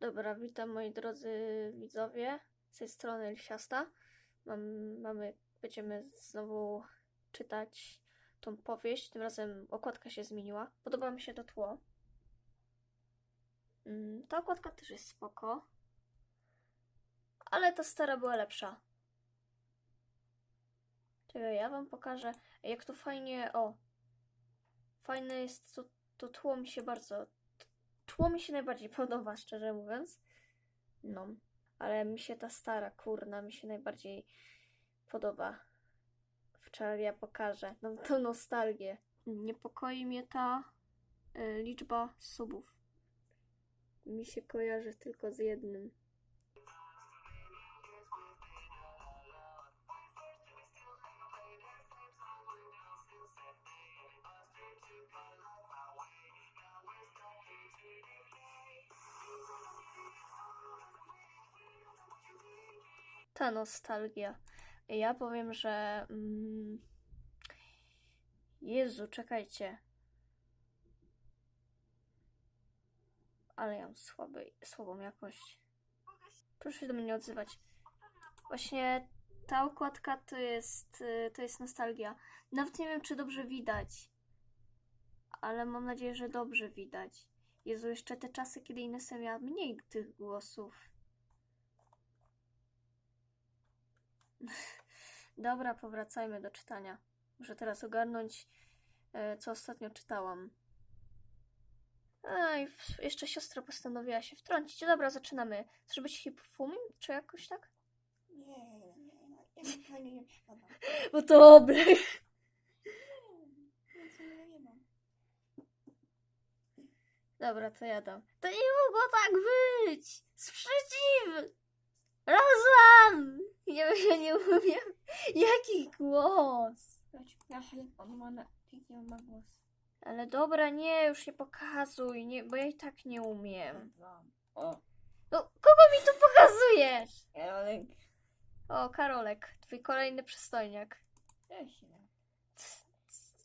Dobra, witam moi drodzy widzowie z tej strony Lisiasta. Mam, mamy, będziemy znowu czytać tą powieść. Tym razem okładka się zmieniła. Podoba mi się to tło. Mm, Ta okładka też jest spoko. Ale ta stara była lepsza. Czekaj, ja wam pokażę, jak to fajnie. O! Fajne jest to, to tło mi się bardzo tło mi się najbardziej podoba, szczerze mówiąc. No, ale mi się ta stara kurna mi się najbardziej podoba. Wczoraj ja pokażę. No to nostalgię. Niepokoi mnie ta y, liczba subów. Mi się kojarzy tylko z jednym. Ta nostalgia. Ja powiem, że. Mm, Jezu, czekajcie. Ale ja mam słaby, słabą jakość. Proszę się do mnie nie odzywać. Właśnie ta okładka to jest, to jest nostalgia. Nawet nie wiem, czy dobrze widać. Ale mam nadzieję, że dobrze widać. Jezu, jeszcze te czasy, kiedy Inesa miała mniej tych głosów. Dobra, powracajmy do czytania. Muszę teraz ogarnąć, e, co ostatnio czytałam. A, i jeszcze siostra postanowiła się wtrącić. Dobra, zaczynamy. Chcesz być hipofumim, czy jakoś tak? Nie, nie, nie, nie. Nie. Bo to oblech. Dobra, to ja dam. To nie mogło tak być! Sprzeciw! Rozłam! Ja nie umiem. Jaki głos? Się on ma na... Jaki on ma głos? Ale dobra, nie, już nie pokazuj, nie, bo ja i tak nie umiem. O, No, kogo mi tu pokazujesz? Karolek. O, Karolek, twój kolejny przystojniak. Cześć.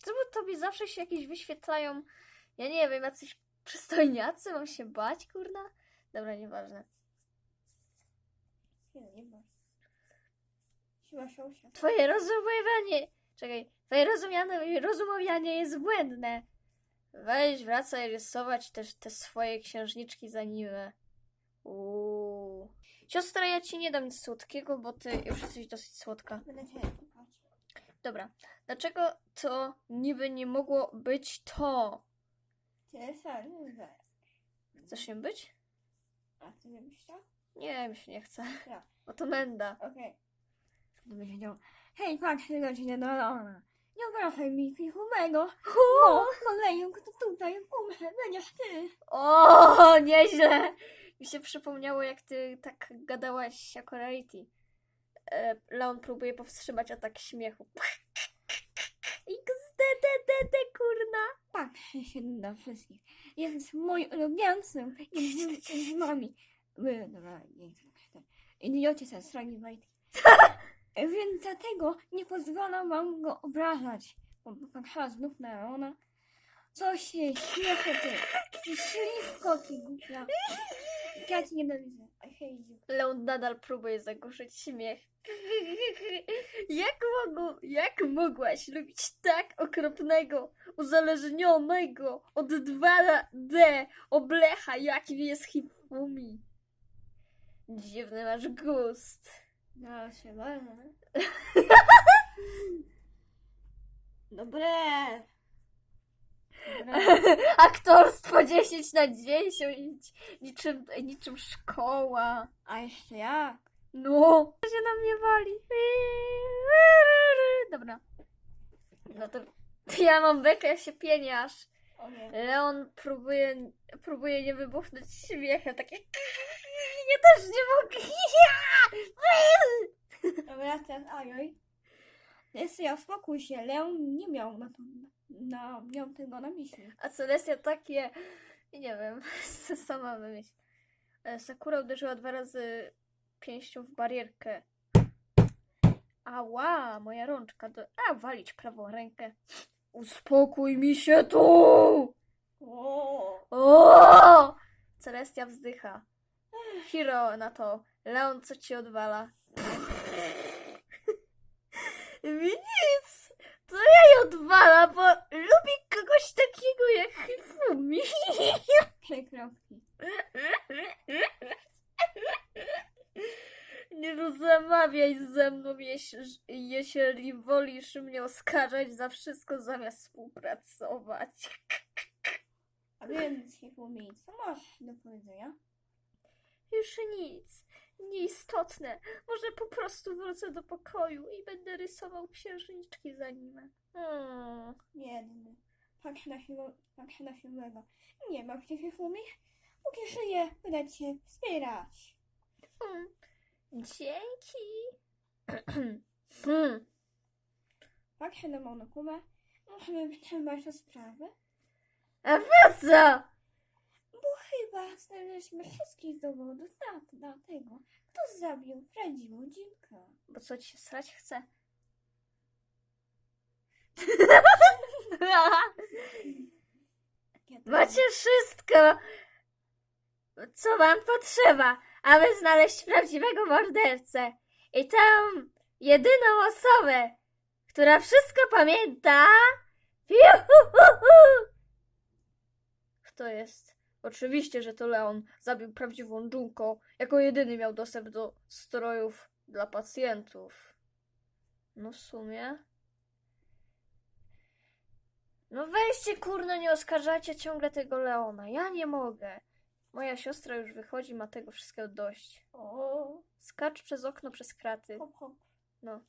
Czemu tobie zawsze się jakieś wyświetlają, ja nie wiem, jacyś przystojniacy? Mam się bać, kurna? Dobra, nieważne. Nie, nie ma. Siła siosia. Twoje rozumowanie, czekaj, twoje rozumiane, rozumowanie jest błędne. Weź, wracaj rysować też te swoje księżniczki z anime. Uuu. Siostra, ja ci nie dam nic słodkiego, bo ty już jesteś dosyć słodka. Będę cię. Dobra, dlaczego to niby nie mogło być to? Chcesz się być? A ty nie byś chciał? Nie, mi się nie chce. Ja. Bo to menda. Okej. Będzie wiedział. Hej, patrz, tego ci nie dolona. Nie obracaj mi fichowego. O, kolejny, kto tutaj umrze, będziesz ty. O, nieźle! Mi się przypomniało, jak ty tak gadałaś jako Rarity. E, Leon próbuje powstrzymać atak śmiechu. XDDDD, kurna! Patrzę się na wszystkich. Jest mój ulubieńcem. Jest z nami. Wy, dobra, nie chcę. Idiocie ze strony majtki. Więc dlatego nie pozwalam wam go obrażać. Bo patrzała znów na Leona. Co się śmieszy ty? Ty śliwko, ty głupia. Ja cię nienawidzę. I hate you. Leon nadal próbuje zagłuszyć śmiech. Jak, mogło, jak mogłaś lubić tak okropnego, uzależnionego od 2D oblecha, jakim jest Hifumi? Dziwny masz gust. No się wolno. Dobre. Dobre. Aktorstwo 10 na 10, niczym, niczym szkoła. A jeszcze jak? No, to się na mnie wali. Dobra. No to ja mam bekę, ja się pieniasz. Leon próbuje, próbuje nie wybuchnąć śmiechem, takie ja też nie mogę. Dobra, teraz Ajoj. Jest ja spokój się, Leon nie miał na to, na, miał tego na myśli. A Celestia takie, nie wiem, sama wymyśl. E, Sakura uderzyła dwa razy pięścią w barierkę. Ała, moja rączka. Do... A, walić prawą rękę. Uspokój mi się tu! O, O! Celestia wzdycha. Hiro na to. Leon, co ci odwala? Mi nic. To ja jej odwala, bo lubi kogoś takiego jak Hifumi. Przekropki. Nie rozmawiaj ze mną, jeśli, wolisz mnie oskarżać za wszystko zamiast współpracować. A więc, Hifumi, co masz do powiedzenia? Już nic. Nieistotne. Może po prostu wrócę do pokoju i będę rysował księżniczki za nim. Hmm. Biedny. Patrz na siłę, patrz na siłego. Nie ma się Hifumi. Póki żyje, będę cię wspierać. Hmm. Dzięki. hmm. Patrzę na monokumę. Możemy wytrzymać tę sprawę? A po co? Znaleźliśmy wszystkich dowodów na, na tego, kto zabił prawdziwą dziwkę. Bo co ci się srać chce? Macie wszystko, co wam potrzeba, aby znaleźć prawdziwego mordercę. I tę jedyną osobę, która wszystko pamięta. Juhuhuhu! Kto jest? Oczywiście, że to Leon zabił prawdziwą Junko. Jako jedyny miał dostęp do strojów dla pacjentów. No w sumie. No weźcie kurno, nie oskarżajcie ciągle tego Leona. Ja nie mogę. Moja siostra już wychodzi, ma tego wszystkiego dość. O, Skacz przez okno, przez kraty. hop, hop. No.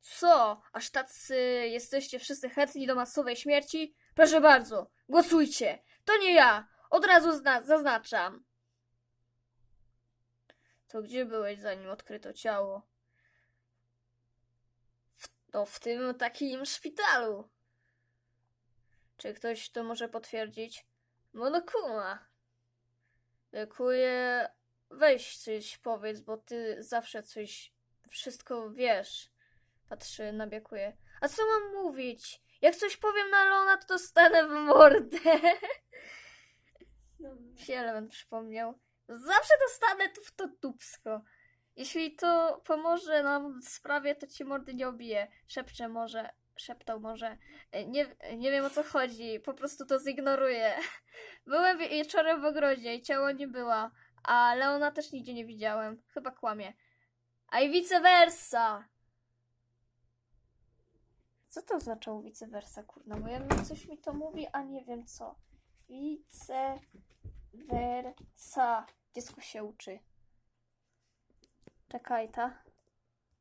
Co? Aż tacy jesteście wszyscy chętni do masowej śmierci? Proszę bardzo, głosujcie. To nie ja. Od razu zna- zaznaczam. To gdzie byłeś, zanim odkryto ciało? W, no, w tym takim szpitalu. Czy ktoś to może potwierdzić? Monokuma. Dziękuję. Weź coś powiedz, bo ty zawsze coś wszystko wiesz. Patrzy, nabiekuje. A co mam mówić? Jak coś powiem na Lona, to dostanę w mordę. Dobra. się element przypomniał. Zawsze dostanę tu w to dupsko. Jeśli to pomoże nam w sprawie, to ci mordy nie obiję. Szepcze może, szeptał może. Nie, nie wiem o co chodzi, po prostu to zignoruję. Byłem wieczorem w ogrodzie i ciało nie była, a Leona też nigdzie nie widziałem. Chyba kłamie. A i vice versa. Co to oznaczało vice versa, kurna? Bo ja wiem, coś mi to mówi, a nie wiem co. Vice versa. Dziecko się uczy. Czekaj, ta.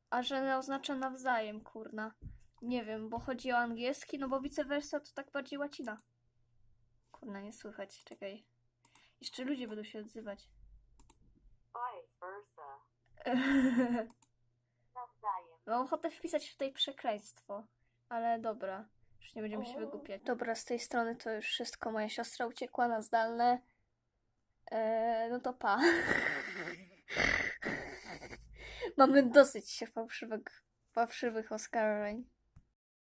A że oznacza nawzajem, kurna. Nie wiem, bo chodzi o angielski, no bo vice versa to tak bardziej łacina. Kurna, nie słychać, czekaj. Jeszcze ludzie będą się odzywać. Vice versa. Nawzajem. Mam ochotę wpisać tutaj przekleństwo, ale dobra. Już nie będziemy się wygłupiać. Dobra, z tej strony to już wszystko. Moja siostra uciekła na zdalne. Eee, no to pa. Mamy dosyć się fałszywych, fałszywych oskarżeń.